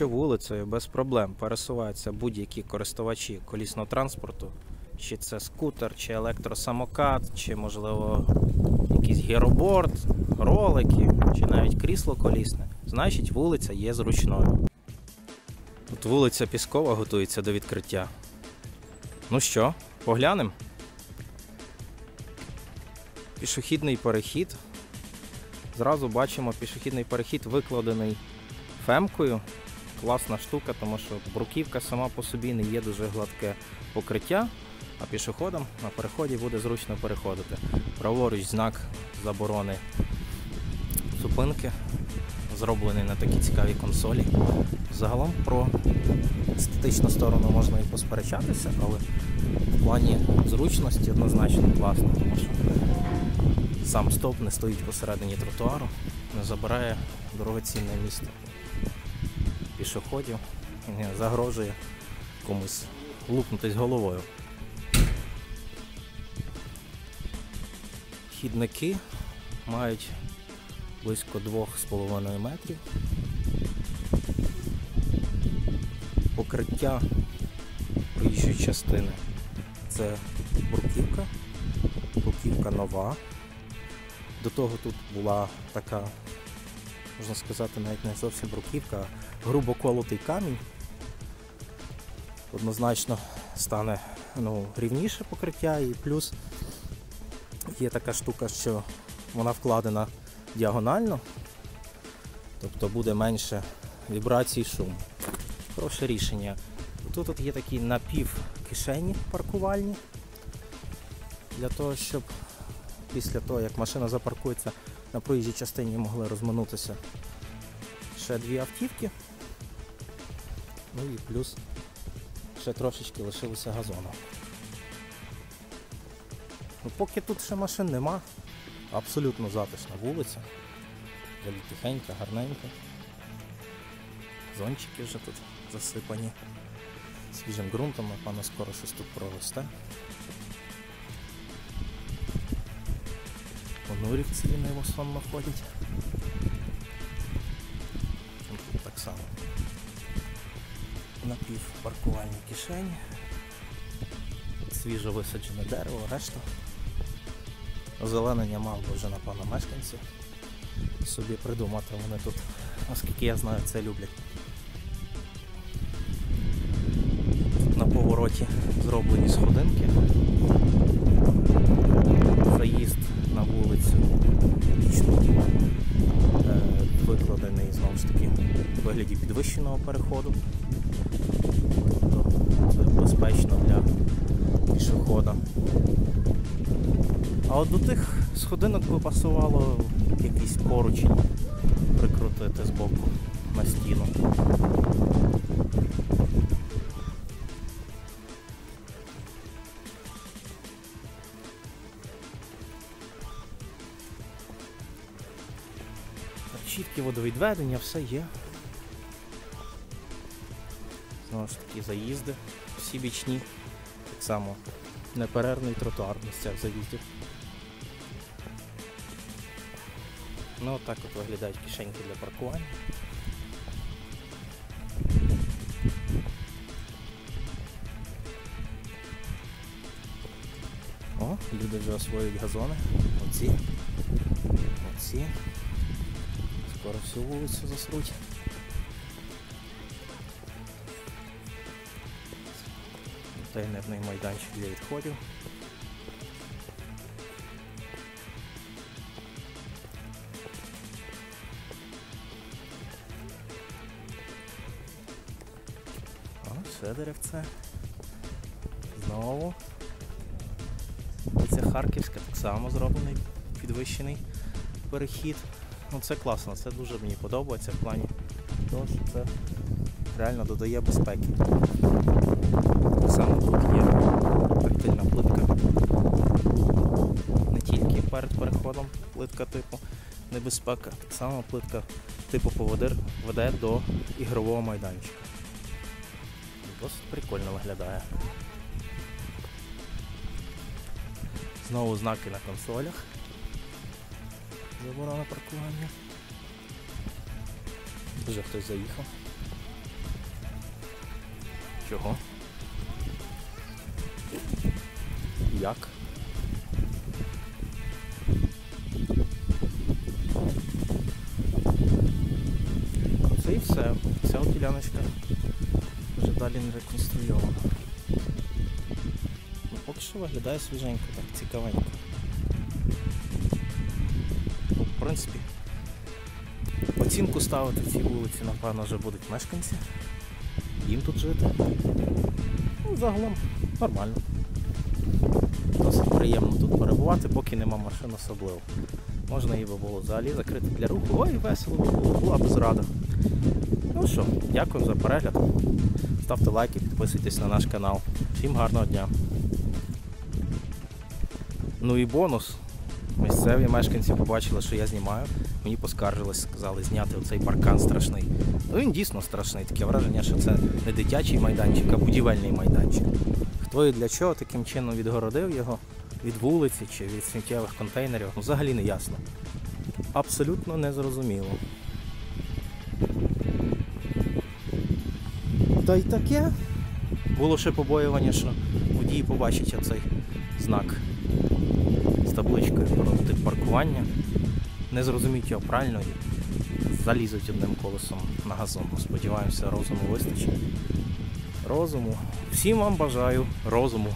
що вулицею без проблем пересуваються будь-які користувачі колісного транспорту, чи це скутер, чи електросамокат, чи, можливо, якийсь гіроборд, ролики, чи навіть крісло колісне, значить вулиця є зручною. От вулиця Піскова готується до відкриття. Ну що, поглянемо? Пішохідний перехід. Зразу бачимо пішохідний перехід викладений фемкою. Класна штука, тому що бруківка сама по собі не є дуже гладке покриття, а пішоходам на переході буде зручно переходити. Праворуч знак заборони зупинки, зроблений на такі цікаві консолі. Загалом про естетичну сторону можна і посперечатися, але в плані зручності однозначно класно, тому що сам стоп не стоїть посередині тротуару, не забирає дорогоцінне місце пішоходів загрожує комусь лупнутись головою. Хідники мають близько 2,5 метрів. Покриття проїжджої частини це бруківка, бруківка нова. До того тут була така, можна сказати, навіть не зовсім бруківка, а грубо колотий камінь. Однозначно стане ну, рівніше покриття і плюс є така штука, що вона вкладена діагонально, тобто буде менше вібрацій і шум. Хороше рішення. Тут от є такі напівкишені паркувальні для того, щоб після того, як машина запаркується на проїжджій частині, могли розминутися ще дві автівки. Ну і плюс ще трошечки лишилося газону. Ну, Поки тут ще машин нема, абсолютно затишна вулиця. Далі тихенька, гарненька. Зончики вже тут засипані свіжим ґрунтом, напевно, скоро щось тут проросте. Понурівці ліниво сонно ходять. Тут так само. Напівпаркувальні кишені. Свіжо висаджене дерево, решта. Озеленення мав би вже, напевно, мешканці собі придумати. Вони тут, наскільки я знаю, це люблять. На повороті зроблені сходинки. Вигляді підвищеного переходу. Тобто це безпечно для пішохода. А от до тих сходинок би пасувало якийсь поручень прикрутити з боку на стіну. Чіткі водовідведення, все є. Знову ж таки заїзди, всі бічні. Так само неперервний тротуар місця заїздів. Ну отак от виглядають кишеньки для паркування. О, люди вже освоюють газони. Оці. Оці. Скоро всю вулицю засруть. Контейнерний майданчик для відходів. О, ще деревце. Знову. Це Харківська, так само зроблений підвищений перехід. Ну це класно, це дуже мені подобається в плані того, що це реально додає безпеки. Так само тут є тактильна плитка. Не тільки перед переходом плитка типу небезпека, так само плитка типу поводир веде до ігрового майданчика. Досить прикольно виглядає. Знову знаки на консолях. Заборона паркування. Вже хтось заїхав. Чого? Все. Ця от діляночка вже далі не реконструйована. Ну, поки що виглядає свіженько, так цікавенько. Ну, в принципі, оцінку ставити цій вулиці, напевно, вже будуть мешканці. Їм тут жити. Ну, загалом нормально. Досить приємно тут перебувати, поки нема машин особливо. Можна її би було взагалі закрити для руху. Ой, весело було, була б зрада. Ну що, дякую за перегляд. Ставте лайки, підписуйтесь на наш канал. Всім гарного дня. Ну і бонус. Місцеві мешканці побачили, що я знімаю. Мені поскаржились, сказали зняти оцей паркан страшний. Ну він дійсно страшний. Таке враження, що це не дитячий майданчик, а будівельний майданчик. Хто і для чого таким чином відгородив його від вулиці чи від сміттєвих контейнерів, ну, взагалі не ясно. Абсолютно незрозуміло. Та й таке. Було ще побоювання, що водії побачать оцей знак з табличкою про тип паркування. Не зрозуміють його правильно і залізуть одним колесом на газон. Сподіваємося, розуму вистачить. Розуму. Всім вам бажаю розуму.